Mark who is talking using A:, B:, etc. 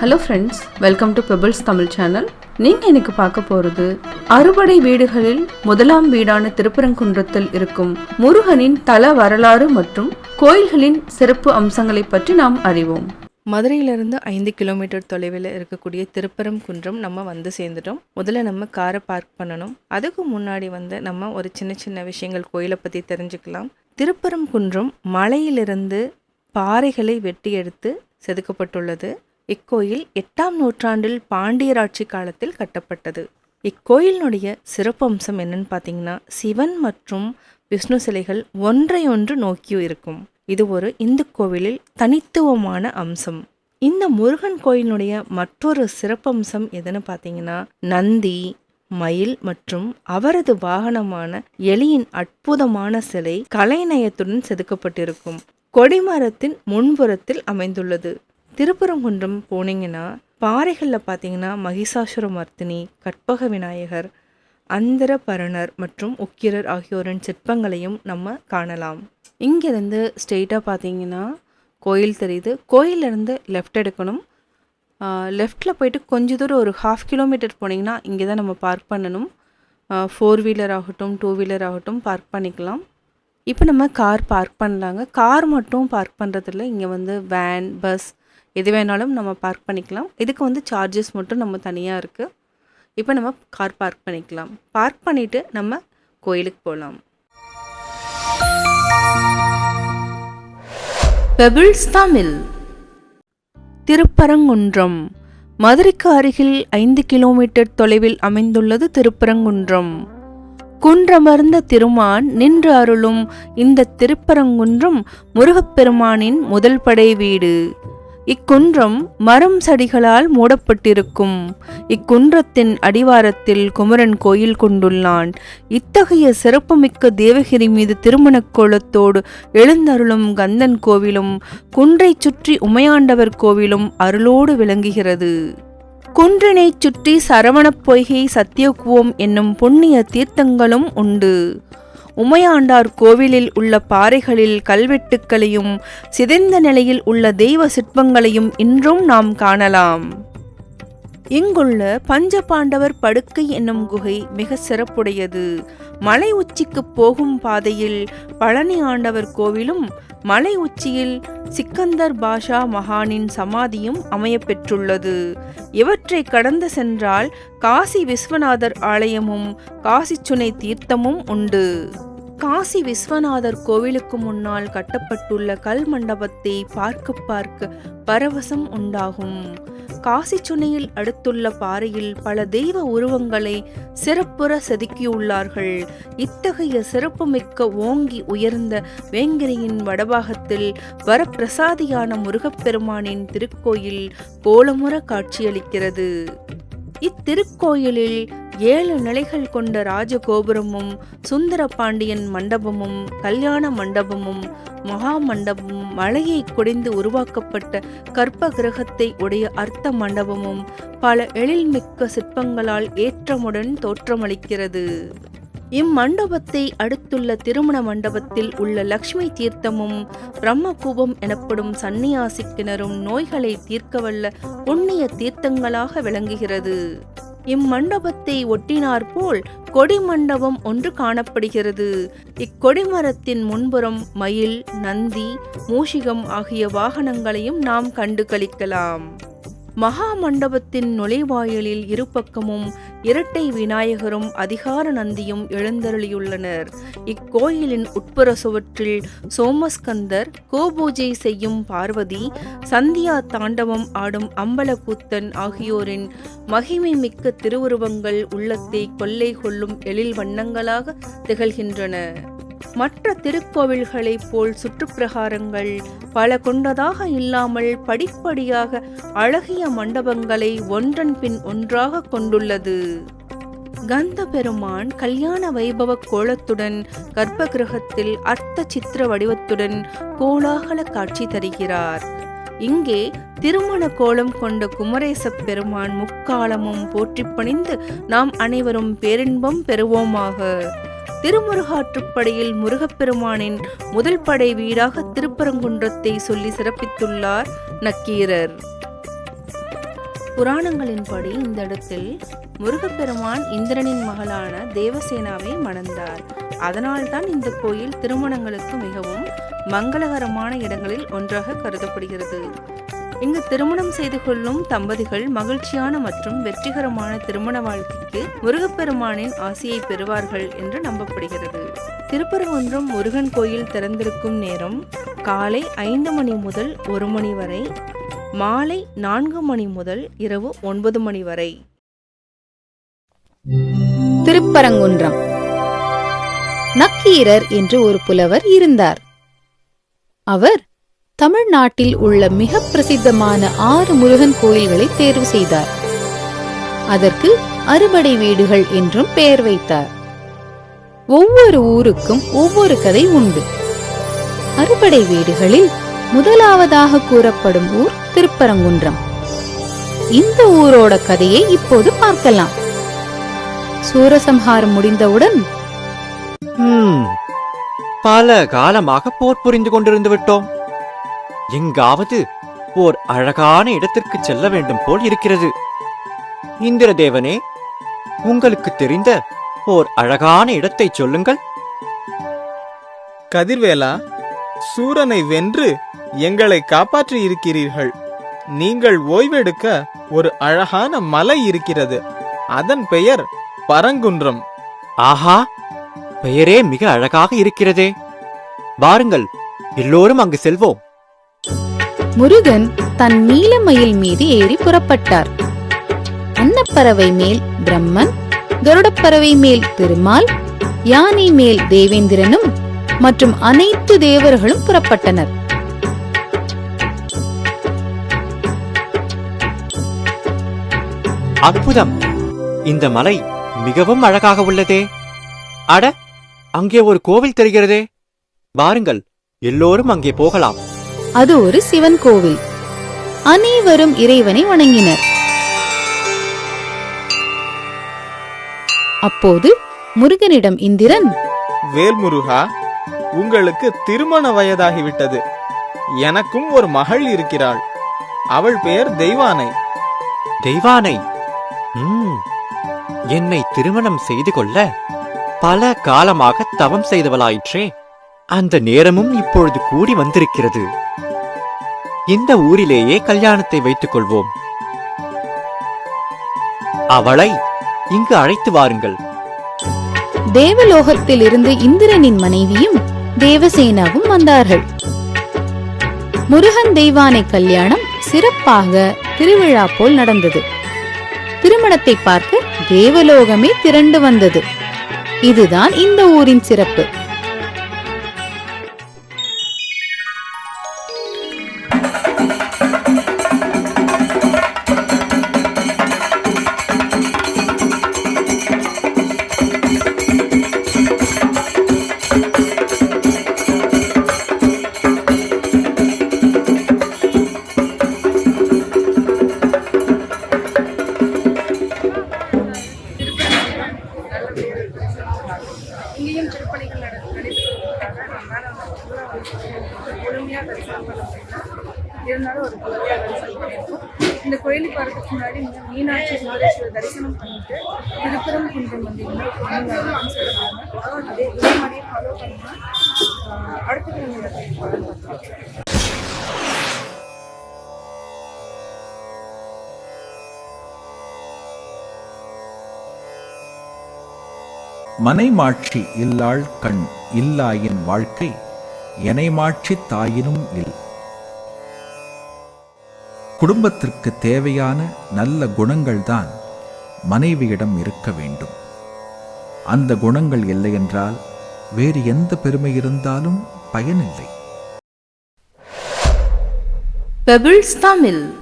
A: Hello friends welcome to Pebbles Tamil channel நீங்கள் இன்னைக்கு பார்க்க போகிறது அறுபடை வீடுகளில் முதலாம் வீடான திருப்பரங்குன்றத்தில் இருக்கும் முருகனின் தல வரலாறு மற்றும் கோயில்களின் சிறப்பு அம்சங்களை பற்றி நாம் அறிவோம்.
B: மதுரையிலிருந்து ஐந்து கிலோமீட்டர் தொலைவில் இருக்கக்கூடிய திருப்பரம் குன்றம் நம்ம வந்து சேர்ந்துட்டோம். முதல்ல நம்ம காரை பார்க் பண்ணணும். அதுக்கு முன்னாடி வந்து நம்ம ஒரு சின்ன சின்ன விஷயங்கள் கோயிலை பற்றி தெரிஞ்சுக்கலாம். திருப்பரம் குன்றம் மலையிலிருந்து பாறைகளை வெட்டி எடுத்து செதுக்கப்பட்டுள்ளது. இக்கோயில் எட்டாம் நூற்றாண்டில் பாண்டியராட்சி காலத்தில் கட்டப்பட்டது. இக்கோயிலினுடைய சிறப்பம்சம் என்னன்னு பார்த்தீங்கன்னா சிவன் மற்றும் விஷ்ணு சிலைகள் ஒன்றை ஒன்று நோக்கி இருக்கும். இது ஒரு இந்து கோவிலில் தனித்துவமான அம்சம். இந்த முருகன் கோயிலினுடைய மற்றொரு சிறப்பம்சம் எதுன்னு பார்த்தீங்கன்னா நந்தி மயில் மற்றும் அவரது வாகனமான எலியின் அற்புதமான சிலை கலைநயத்துடன் செதுக்கப்பட்டிருக்கும். கொடிமரத்தின் முன்புறத்தில் அமைந்துள்ளது. திருப்பரங்குன்றம் போனீங்கன்னா பாறைகளில் பார்த்தீங்கன்னா மகிஷாசுர மர்த்தினி கற்பக விநாயகர் அந்தரபரணர் மற்றும் உக்கிரர் ஆகியோரின் சிற்பங்களையும் நம்ம காணலாம். இங்கேருந்து ஸ்ட்ரெயிட்டாக பார்த்தீங்கன்னா கோயில் தெரியுது. கோயிலேருந்து லெஃப்ட் எடுக்கணும். லெஃப்டில் போயிட்டு கொஞ்ச தூரம் ஒரு ஹாஃப் கிலோமீட்டர் போனீங்கன்னா இங்கே தான் நம்ம பார்க் பண்ணணும். ஃபோர் வீலர் ஆகட்டும் டூ வீலர் ஆகட்டும் பார்க் பண்ணிக்கலாம். இப்போ நம்ம கார் பார்க் பண்ணலாங்க. கார் மட்டும் பார்க் பண்ணுறதில்ல இங்கே வந்து வேன் பஸ் எது வேணாலும் நம்ம பார்க் பண்ணிக்கலாம். இதுக்கு வந்து சார்ஜஸ் மட்டும் நம்ம தனியாக இருக்குது இப்போ நம்ம கார் பார்க் பண்ணிக்கலாம். பார்க் பண்ணிவிட்டு நம்ம கோயிலுக்கு போகலாம் பெபிள்ஸ் தமிழ் திருப்பரங்குன்றம். மதுரைக்கு அருகில் ஐந்து கிலோமீட்டர் தொலைவில் அமைந்துள்ளது திருப்பரங்குன்றம். குன்றமர்ந்த திருமான் நின்று அருளும் இந்த திருப்பரங்குன்றம் முருகப்பெருமானின் முதல் படை வீடு. இக்குன்றம் மரம் சடிகளால் மூடப்பட்டிருக்கும். இக்குன்றத்தின் அடிவாரத்தில் குமரன் கோயில் கொண்டுள்ளான். இத்தகைய சிறப்புமிக்க தேவகிரி மீது திருமணக் கோலத்தோடு எழுந்தருளும் கந்தன் கோவிலும் குன்றைச் சுற்றி உமையாண்டவர் கோவிலும் அருளோடு விளங்குகிறது. குன்றினைச் சுற்றி சரவணப் பொய்கை சத்தியகுவம் என்னும் புண்ணிய தீர்த்தங்களும் உண்டு. உமையாண்டார் கோவிலில் உள்ள பாறைகளில் கல்வெட்டுக்களையும் சிதைந்த நிலையில் உள்ள தெய்வ சிற்பங்களையும் இன்றும் நாம் காணலாம். இங்குள்ள பஞ்சபாண்டவர் படுக்கை என்னும் குகை மிக சிறப்புடையது. மலை உச்சிக்கு போகும் பாதையில் பழனி ஆண்டவர் கோவிலும் மலை உச்சியில் சிக்கந்தர் பாஷா மகானின் சமாதியும் அமையப்பெற்று பெற்றுள்ளது. இவற்றை கடந்து சென்றால் காசி விஸ்வநாதர் ஆலயமும் காசி சுனை தீர்த்தமும் உண்டு. காசி விஸ்வநாதர் கோவிலுக்கு முன்னால் கட்டப்பட்டுள்ள கல் மண்டபத்தை பார்க்க பார்க்க பரவசம் உண்டாகும். காசி சுனையில் அடுத்துள்ள பாறையில் பல தெய்வ உருவங்களை சிறப்புற செதுக்கியுள்ளார்கள். இத்தகைய சிறப்புமிக்க ஓங்கி உயர்ந்த வேங்கிரியின் வடபாகத்தில் வரப்பிரசாதியான முருகப்பெருமானின் திருக்கோயில் கோலமுற காட்சியளிக்கிறது. இத்திருக்கோயிலில் ஏழு நிலைகள் கொண்ட ராஜகோபுரமும் சுந்தர பாண்டியன் மண்டபமும் கல்யாண மண்டபமும் மகா மண்டபமும் மலையை குடைந்து உருவாக்கப்பட்ட கற்ப கிரகத்தை உடைய அர்த்த மண்டபமும் பல எழில்மிக்க சிற்பங்களால் ஏற்றமுடன் தோற்றமளிக்கிறது. இம்மண்டபத்தை அடுத்துள்ள திருமண மண்டபத்தில் உள்ள லக்ஷ்மி தீர்த்தமும் பிரம்மகூபம் எனப்படும் சன்னியாசி கிணறும் நோய்களை தீர்க்கவல்ல புண்ணிய தீர்த்தங்களாக விளங்குகிறது. இம்மண்டபத்தை ஒட்டினாற்போல் கொடி மண்டபம் ஒன்று காணப்படுகிறது. இக்கொடிமரத்தின் முன்புறம் மயில் நந்தி மூஷிகம் ஆகிய வாகனங்களையும் நாம் கண்டு கழிக்கலாம் மகா மண்டபத்தின் நுழைவாயிலில் இருபக்கமும் இரட்டை விநாயகரும் அதிகார நந்தியும் எழுந்தருளியுள்ளனர். இக்கோயிலின் உட்புற சுவற்றில் சோமஸ்கந்தர் கோபூஜை செய்யும் பார்வதி சந்தியா தாண்டவம் ஆடும் அம்பலக்கூத்தன் ஆகியோரின் மகிமை மிக்க திருவுருவங்கள் உள்ளத்தை கொள்ளை கொள்ளும் எழில் வண்ணங்களாக திகழ்கின்றன. மற்ற திருக்கோவில்களைப் போல் சுற்றுப்பிரகாரங்கள் பல கொண்டதாக இல்லாமல் படிப்படியாக அழகிய மண்டபங்களை ஒன்றன் பின் ஒன்றாக கொண்டுள்ளது. கந்த பெருமான் கல்யாண வைபவ கோலத்துடன் கர்ப்ப கிரகத்தில் அர்த்த சித்திர வடிவத்துடன் கோலாகல காட்சி தருகிறார். இங்கே திருமண கோலம் கொண்ட குமரேச பெருமான் முக்காலமும் போற்றி பணிந்து நாம் அனைவரும் பேரின்பம் பெறுவோமாக. திருமுருகாற்றுப்படையில் முருகப்பெருமானின் முதல் படை வீடாக திருப்பரங்குன்றத்தை சொல்லி சிறப்பித்துள்ளார் நக்கீரர். புராணங்களின்படி இந்த இடத்தில் முருகப்பெருமான் இந்திரனின் மகளான தேவசேனாவை மணந்தார். அதனால்தான் இந்த கோயில் திருமணங்களுக்கு மிகவும் மங்களகரமான இடங்களில் ஒன்றாக கருதப்படுகிறது. இங்கு திருமணம் செய்து கொள்ளும் தம்பதிகள் மகிழ்ச்சியான மற்றும் வெற்றிகரமான திருமண வாழ்க்கைக்கு முருகப்பெருமானின் ஆசையை பெறுவார்கள் என்று நம்பப்படுகிறது. திருப்பரங்குன்றம் முருகன் கோயில் திறந்திருக்கும் நேரம் காலை ஐந்து மணி முதல் ஒரு மணி வரை மாலை நான்கு மணி முதல் இரவு ஒன்பது மணி வரை.
C: திருப்பரங்குன்றம். நக்கீரர் என்று ஒரு புலவர் இருந்தார். அவர் தமிழ்நாட்டில் உள்ள மிக பிரசித்தமான ஆறு முருகன் கோயில்களை தேர்வு செய்தார். அதற்கு அறுபடை வீடுகள் என்றும் பெயர் வைத்தார். ஒவ்வொரு ஊருக்கும் ஒவ்வொரு கதை உண்டு. அறுபடை வீடுகளில் முதலாவதாக கூறப்படும் ஊர் திருப்பரங்குன்றம். இந்த ஊரோட கதையை இப்போது பார்க்கலாம். சூரசம்ஹாரம் முடிந்தவுடன்
D: பல காலமாக போர் புரிந்து கொண்டிருந்து விட்டோம். எங்காவது ஓர் அழகான இடத்திற்கு செல்ல வேண்டும் போல் இருக்கிறது. இந்திரதேவனே உங்களுக்கு தெரிந்த ஓர் அழகான இடத்தை சொல்லுங்கள்.
E: கதிர்வேலா சூரனை வென்று எங்களை காப்பாற்றி இருக்கிறீர்கள். நீங்கள் ஓய்வெடுக்க ஒரு அழகான மலை இருக்கிறது. அதன் பெயர் பரங்குன்றம்.
D: ஆஹா பெயரே மிக அழகாக இருக்கிறதே. வாருங்கள் எல்லோரும் அங்கு செல்வோம்.
C: முருகன் தன் நீலமயில் மீது ஏறி புறப்பட்டார். அன்னப்பறவை மேல் பிரம்மன் கருடப்பறவை மேல் திருமால் யானை மேல் தேவேந்திரனும் மற்றும் அனைத்து தேவர்களும் புறப்பட்டனர்.
D: அற்புதம்! இந்த மலை மிகவும் அழகாக உள்ளதே. அட அங்கே ஒரு கோவில் தெரிகிறதே. வாருங்கள் எல்லோரும் அங்கே போகலாம்.
C: அது ஒரு சிவன் கோவில். அனைவரும் இறைவனை வணங்கினர். அப்போது முருகனிடம் இந்திரன்
E: வேல்முருகா உங்களுக்கு திருமண வயதாகிவிட்டது. எனக்கும் ஒரு மகள் இருக்கிறாள். அவள் பெயர் தெய்வானை.
D: தெய்வானை? என்னை திருமணம் செய்து கொள்ள பல காலமாக தவம் செய்தவளாயிற்றே. அந்த நேரமும் இப்பொழுது கூடி வந்திருக்கிறது. இந்த ஊரிலேயே கல்யாணத்தை வைத்துக் கொள்வோம். அவளை இங்கு அழைத்து வாருங்கள்.
C: தேவலோகத்தில் இருந்து இந்திரனின் மனைவியும் தேவசேனாவும் வந்தார்கள். முருகன் தெய்வானை கல்யாணம் சிறப்பாக திருவிழா போல் நடந்தது. திருமணத்தை பார்க்க தேவலோகமே திரண்டு வந்தது. இதுதான் இந்த ஊரின் சிறப்பு.
B: இருந்தாலும் ஒரு முழுமையாக தரிசனம் பண்ணியிருக்கோம் இந்த கோயிலுக்கு வரதுக்கு முன்னாடி இங்கே மீனாட்சி சுந்தரேஸ்வரர் தரிசனம் பண்ணிட்டு திருப்பரம் குன்றம் வந்தீங்கன்னா அப்படின்னு சொல்லுவாங்க அதே இதே மாதிரியே ஃபாலோ பண்ணால் அடுத்த கிழமை
F: மனைமாட்சி இல்லாள் கண் இல்லாயின் வாழ்க்கை எனைமாட்சி தாயினும் இல். குடும்பத்திற்கு தேவையான நல்ல குணங்கள்தான் மனைவியிடம் இருக்க வேண்டும். அந்த குணங்கள் இல்லையென்றால் வேறு எந்த பெருமை இருந்தாலும் பயனில்லை.
B: பெபிள்ஸ் தமிழ்